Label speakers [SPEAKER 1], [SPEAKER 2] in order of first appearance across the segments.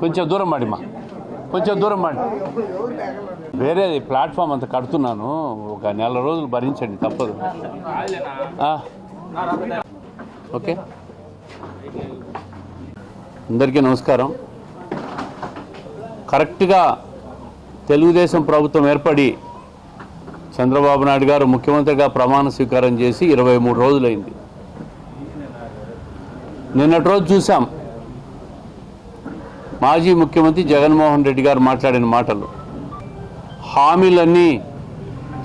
[SPEAKER 1] కొంచెం దూరం మాడిమా కొంచెం దూరం మాడి వేరే ప్లాట్ఫామ్ అంత కడుతున్నాను. ఒక నెల రోజులు భరించండి తప్పదు. ఓకే. అందరికీ నమస్కారం. కరెక్ట్గా తెలుగుదేశం ప్రభుత్వం ఏర్పడి చంద్రబాబు నాయుడు గారు ముఖ్యమంత్రిగా ప్రమాణ స్వీకారం చేసి ఇరవై మూడు రోజులైంది. నిన్నటి రోజు చూసాం మాజీ ముఖ్యమంత్రి జగన్మోహన్ రెడ్డి గారు మాట్లాడిన మాటలు. హామీలన్నీ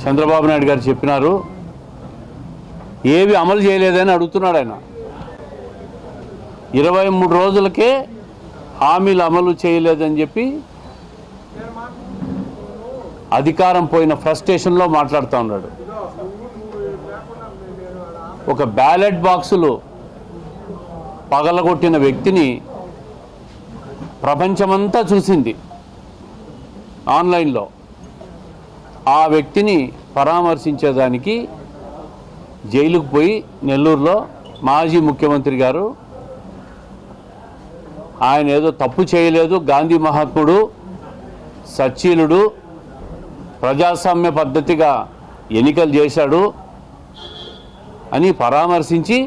[SPEAKER 1] చంద్రబాబు నాయుడు గారు చెప్పినారు. ఏవి అమలు చేయలేదని అడుగుతున్నాడు ఆయన. ఇరవై మూడు రోజులకే హామీలు అమలు చేయలేదని చెప్పి అధికారం పోయిన ఫ్రస్ట్రేషన్లో మాట్లాడుతూ ఉన్నాడు. ఒక బ్యాలెట్ బాక్సులు పగలగొట్టిన వ్యక్తిని ప్రపంచమంతా చూసింది ఆన్లైన్లో. ఆ వ్యక్తిని పరామర్శించేదానికి జైలుకు పోయి నెల్లూరులో మాజీ ముఖ్యమంత్రి గారు ఆయన ఏదో తప్పు చేయలేదు. గాంధీ మహాత్ముడు సచ్చీలుడు ప్రజాస్వామ్య పద్ధతిగా ఎన్నికలు చేశాడు అని పరామర్శించి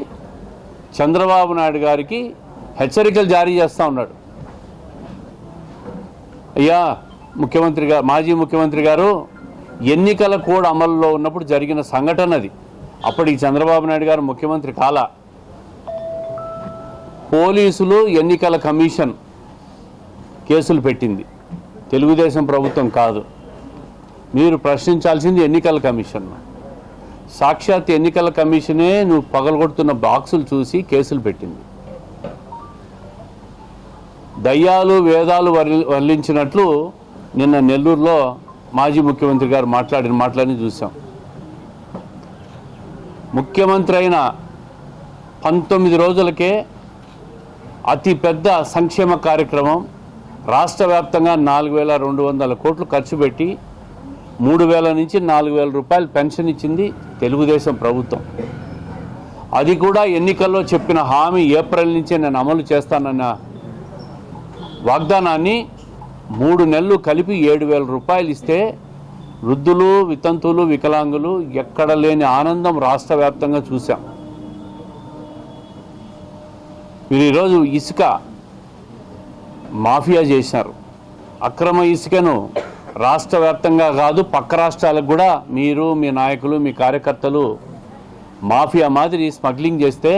[SPEAKER 1] చంద్రబాబు నాయుడు గారికి హెచ్చరికలు జారీ చేస్తూ ఉన్నాడు. అయ్యా ముఖ్యమంత్రి గారు మాజీ ముఖ్యమంత్రి గారు ఎన్నికల కోడ్ అమల్లో ఉన్నప్పుడు జరిగిన సంఘటన అది అప్పటికి చంద్రబాబు నాయుడు గారు ముఖ్యమంత్రి కాల. పోలీసులు ఎన్నికల కమిషన్ కేసులు పెట్టింది. తెలుగుదేశం ప్రభుత్వం కాదు. మీరు ప్రశ్నించాల్సింది ఎన్నికల కమిషన్ సాక్షాత్ ఎన్నికల కమిషనే నువ్వు పగలగొడుతున్న బాక్సులు చూసి కేసులు పెట్టింది. దయ్యాలు వేదాలు వర్లి వర్లించినట్లు నిన్న నెల్లూరులో మాజీ ముఖ్యమంత్రి గారు మాట్లాడిన మాటలని చూసాం. ముఖ్యమంత్రి అయిన పంతొమ్మిది రోజులకే అతి పెద్ద సంక్షేమ కార్యక్రమం రాష్ట్ర వ్యాప్తంగా నాలుగు వేల రెండు వందల కోట్లు ఖర్చు పెట్టి మూడు వేల నుంచి నాలుగు వేల రూపాయలు పెన్షన్ ఇచ్చింది తెలుగుదేశం ప్రభుత్వం. అది కూడా ఎన్నికల్లో చెప్పిన హామీ ఏప్రిల్ నుంచే నేను అమలు చేస్తానన్న వాగ్దానాన్ని మూడు నెలలు కలిపి ఏడు వేల రూపాయలు ఇస్తే వృద్ధులు వితంతువులు వికలాంగులు ఎక్కడ లేని ఆనందం రాష్ట్ర వ్యాప్తంగా చూశాం. మీరు ఈరోజు ఇసుక మాఫియా చేశారు. అక్రమ ఇసుకను రాష్ట్ర వ్యాప్తంగా కాదు పక్క రాష్ట్రాలకు కూడా మీరు మీ నాయకులు మీ కార్యకర్తలు మాఫియా మాదిరి స్మగ్లింగ్ చేస్తే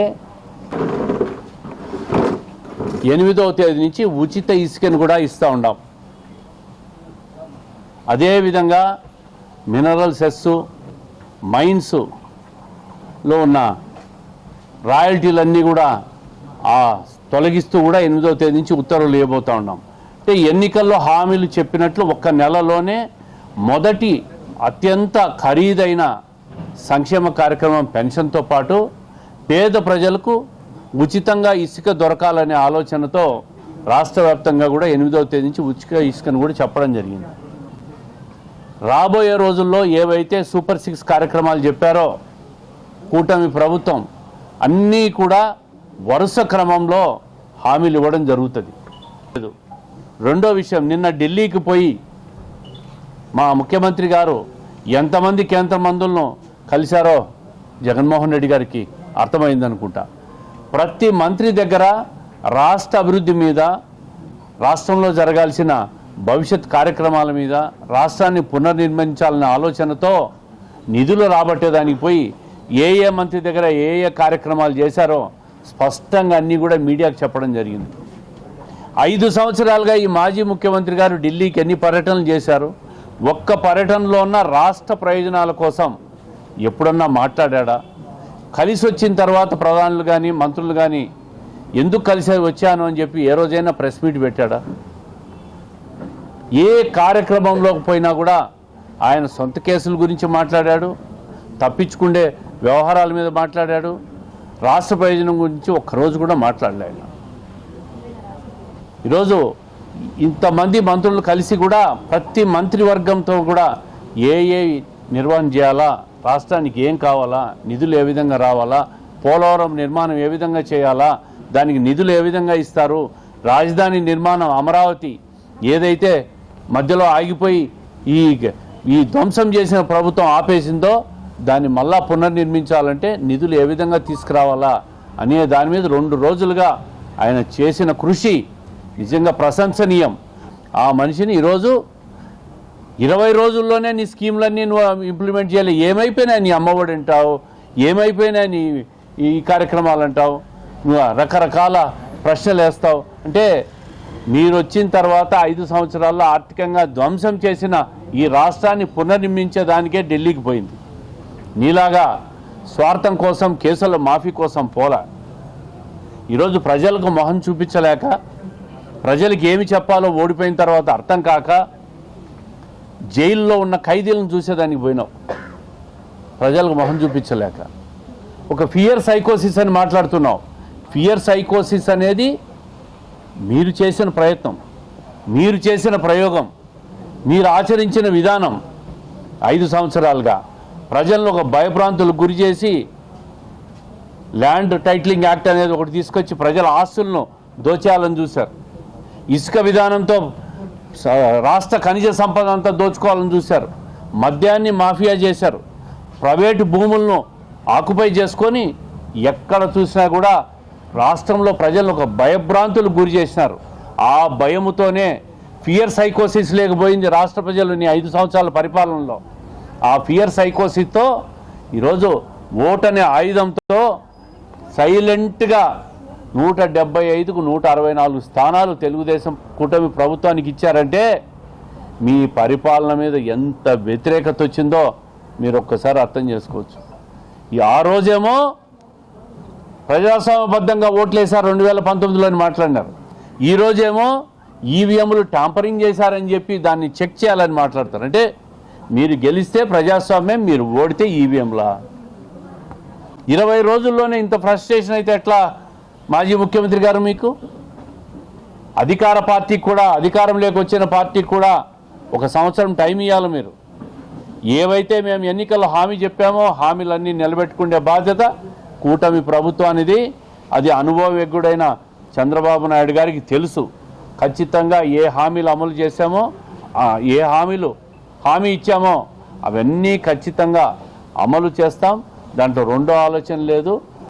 [SPEAKER 1] ఎనిమిదవ తేదీ నుంచి ఉచిత ఇసుకను కూడా ఇస్తూ ఉన్నాం అదేవిధంగా మినరల్ సెస్సు మైన్స్లో ఉన్న రాయల్టీలన్నీ కూడా తొలగిస్తూ కూడా ఎనిమిదవ తేదీ నుంచి ఉత్తర్వులు ఇవ్వబోతూ ఉన్నాం అంటే ఎన్నికల్లో హామీలు చెప్పినట్లు ఒక్క నెలలోనే మొదటి అత్యంత ఖరీదైన సంక్షేమ కార్యక్రమం పెన్షన్తో పాటు పేద ప్రజలకు ఉచితంగా ఇసుక దొరకాలనే ఆలోచనతో రాష్ట్ర వ్యాప్తంగా కూడా ఎనిమిదవ తేదీ నుంచి ఉచిత ఇసుకను కూడా చెప్పడం జరిగింది. రాబోయే రోజుల్లో ఏవైతే సూపర్ సిక్స్ కార్యక్రమాలు చెప్పారో కూటమి ప్రభుత్వం అన్నీ కూడా వరుస క్రమంలో హామీలు ఇవ్వడం జరుగుతుంది. రెండో విషయం నిన్న ఢిల్లీకి పోయి మా ముఖ్యమంత్రి గారు ఎంతమంది కేంద్ర మంత్రులను కలిశారో జగన్మోహన్ రెడ్డి గారికి అర్థమైందనుకుంటా. ప్రతి మంత్రి దగ్గర రాష్ట్ర అభివృద్ధి మీద రాష్ట్రంలో జరగాల్సిన భవిష్యత్ కార్యక్రమాల మీద రాష్ట్రాన్ని పునర్నిర్మించాలనే ఆలోచనతో నిధులు రాబట్టేదానికి పోయి ఏ ఏ మంత్రి దగ్గర ఏ ఏ కార్యక్రమాలు చేశారో స్పష్టంగా అన్నీ కూడా మీడియాకు చెప్పడం జరిగింది. ఐదు సంవత్సరాలుగా ఈ మాజీ ముఖ్యమంత్రి గారు ఢిల్లీకి ఎన్ని పర్యటనలు చేశారు? ఒక్క పర్యటనలో ఉన్న రాష్ట్ర ప్రయోజనాల కోసం ఎప్పుడన్నా మాట్లాడా కలిసి వచ్చిన తర్వాత ప్రధానులు కానీ మంత్రులు కానీ ఎందుకు కలిసి వచ్చాను అని చెప్పి ఏ రోజైనా ప్రెస్ మీట్ పెట్టాడా? ఏ కార్యక్రమంలోకి పోయినా కూడా ఆయన సొంత కేసుల గురించి మాట్లాడాడు తప్పించుకుండే వ్యవహారాల మీద మాట్లాడాడు రాష్ట్ర ప్రయోజనం గురించి ఒక్కరోజు కూడా మాట్లాడలేడు ఈరోజు ఇంతమంది మంత్రులు కలిసి కూడా ప్రతి మంత్రివర్గంతో కూడా ఏ ఏ నిర్వహణ చేయాలా? రాష్ట్రానికి ఏం కావాలా? నిధులు ఏ విధంగా రావాలా? పోలవరం నిర్మాణం ఏ విధంగా చేయాలా? దానికి నిధులు ఏ విధంగా ఇస్తారు? రాజధాని నిర్మాణం అమరావతి ఏదైతే మధ్యలో ఆగిపోయి ఈ ఈ ధ్వంసం చేసిన ప్రభుత్వం ఆపేసిందో దాన్ని మళ్ళా పునర్నిర్మించాలంటే నిధులు ఏ విధంగా తీసుకురావాలా? అనే దాని మీద రెండు రోజులుగా ఆయన చేసిన కృషి నిజంగా ప్రశంసనీయం. ఆ మనిషిని ఈరోజు ఇరవై రోజుల్లోనే నీ స్కీమ్లన్నీ నువ్వు ఇంప్లిమెంట్ చేయాలి. ఏమైపోయినాయి నీ అమ్మఒడి అంటావు? ఏమైపోయినాయి నీ ఈ కార్యక్రమాలు అంటావు? నువ్వు రకరకాల ప్రశ్నలు వేస్తావు. అంటే మీరు వచ్చిన తర్వాత ఐదు సంవత్సరాల్లో ఆర్థికంగా ధ్వంసం చేసిన ఈ రాష్ట్రాన్ని పునర్నిర్మించేదానికే ఢిల్లీకి పోయింది. నీలాగా స్వార్థం కోసం కేసుల మాఫీ కోసం పోలా. ఈరోజు ప్రజలకు మొహం చూపించలేక ప్రజలకు ఏమి చెప్పాలో ఓడిపోయిన తర్వాత అర్థం కాక జైల్లో ఉన్న ఖైదీలను చూసేదానికి పోయినావు. ప్రజలకు మొహం చూపించలేక. ఒక ఫియర్ సైకోసిస్ అని మాట్లాడుతున్నావు. ఫియర్ సైకోసిస్ అనేది మీరు చేసిన ప్రయత్నం మీరు చేసిన ప్రయోగం మీరు ఆచరించిన విధానం ఐదు సంవత్సరాలుగా ప్రజలను ఒక భయభ్రాంతులకు గురి చేసి ల్యాండ్ టైటిలింగ్ యాక్ట్ అనేది ఒకటి తీసుకొచ్చి ప్రజల ఆస్తులను దోచేయాలని చూశారు. ఇసుక విధానంతో రాష్ట్ర ఖనిజ సంపద అంతా దోచుకోవాలని చూశారు. మద్యాన్ని మాఫియా చేశారు. ప్రైవేటు భూములను ఆకుపై చేసుకొని ఎక్కడ చూసినా కూడా రాష్ట్రంలో ప్రజలను ఒక భయభ్రాంతులు గురి చేసినారు. ఆ భయముతోనే ఫియర్ సైకోసిస్ లేకపోయింది రాష్ట్ర ప్రజలు నీ ఐదు సంవత్సరాల పరిపాలనలో. ఆ ఫియర్ సైకోసిస్తో ఈరోజు ఓటనే ఆయుధంతో సైలెంట్గా నూట డెబ్బై ఐదుకు నూట అరవై నాలుగు స్థానాలు తెలుగుదేశం కూటమి ప్రభుత్వానికి ఇచ్చారంటే మీ పరిపాలన మీద ఎంత వ్యతిరేకత వచ్చిందో మీరు ఒక్కసారి అర్థం చేసుకోవచ్చు. ఈ ఆ రోజేమో ప్రజాస్వామ్యబద్ధంగా ఓట్లేశారు రెండు వేల పంతొమ్మిదిలో అని మాట్లాడినారు. ఈ రోజేమో ఈవీఎంలు టాంపరింగ్ చేశారని చెప్పి దాన్ని చెక్ చేయాలని మాట్లాడతారు. అంటే మీరు గెలిస్తే ప్రజాస్వామ్యం మీరు ఓడితే ఈవీఎంలా? ఇరవై రోజుల్లోనే ఇంత ఫ్రస్ట్రేషన్ అయితే ఎట్లా మాజీ ముఖ్యమంత్రి గారు మీకు? అధికార పార్టీ కూడా అధికారంలోకి వచ్చిన పార్టీకి కూడా ఒక సంవత్సరం టైం ఇవ్వాలి మీరు. ఏవైతే మేము ఎన్నికల్లో హామీ చెప్పామో హామీలన్నీ నిలబెట్టుకునే బాధ్యత కూటమి ప్రభుత్వానిది. అది అనుభవజ్ఞుడైన చంద్రబాబు నాయుడు గారికి తెలుసు. ఖచ్చితంగా ఏ హామీలు అమలు చేశామో ఏ హామీలు హామీ ఇచ్చామో అవన్నీ ఖచ్చితంగా అమలు చేస్తాం. దాంట్లో రెండో ఆలోచన లేదు.